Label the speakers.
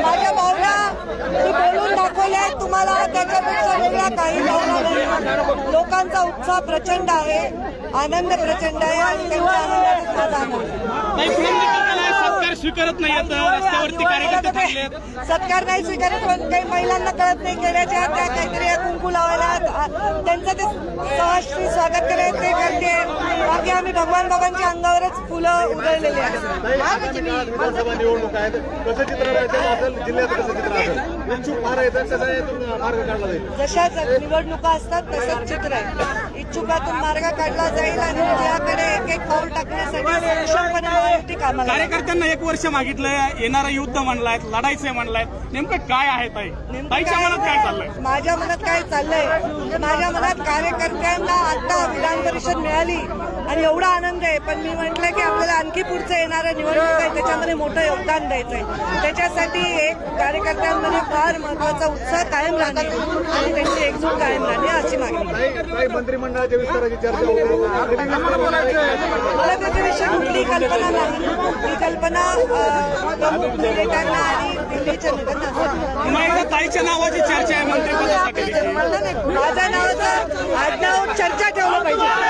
Speaker 1: माझ्या भावना मी बोलून दाखवल्या तुम्हाला. त्याच्यापेक्षा वेगळा काही भावना नाही. लोकांचा उत्साह प्रचंड आहे. आनंद प्रचंड आहे आणि त्यांच्या आनंद
Speaker 2: स्वीकारत नाही रस्त्यावरती
Speaker 1: सत्कार नाही स्वीकारत पण काही महिलांना कळत नाही गेल्याच्या त्या काहीतरी कुंकू लावायला त्यांचं ते सहर्षी स्वागत करायचं ते करते बाकी आम्ही भगवान बाबांच्या अंगावरच फुलं उधळलेली आहेत. जशाच निवडणुका असतात तसंच चित्र आहे. इच्छुकातून मार्ग काढला जाईल आणि विजयाकडे एक एक पाऊल टाकण्यासाठी सक्षमपणे कामाला.
Speaker 2: कार्यकर्त्यांना एक वर्ष मागितलंय येणारं युद्ध म्हणलाय लढायचंय म्हणलाय नेमकं काय आहे ताई? ताईच्या
Speaker 1: काय-
Speaker 2: मनात काय चाललंय?
Speaker 1: माझ्या मनात काय चाललंय? माझ्या मनात कार्यकर्त्यांना आता विधान परिषद मिळाली. आणि एवढा आनंद आहे. पण मी म्हटलं की आपल्याला आणखी पुढचं येणारं निवडणूक आहे. त्याच्यामध्ये मोठं योगदान द्यायचंय. त्याच्यासाठी एक कार्यकर्त्यांमध्ये फार महत्त्वाचा उत्साह कायम राहणे आणि त्यांची एकजूट कायम राहणे अशी मागणी
Speaker 3: मंत्रिमंडळाच्या विस्ताराची चर्चा आहे?
Speaker 1: मला त्याच्याविषयी कुठली कल्पना नाही. ही कल्पना प्रमुख नेत्यांना आणि दिल्लीच्या नेत्यांना
Speaker 2: ताईच्या नावाची चर्चा आहे मंत्रिपदासाठी.
Speaker 1: म्हणलं नाही, माझ्या नावाचं आडनाव चर्चा ठेवलं पाहिजे.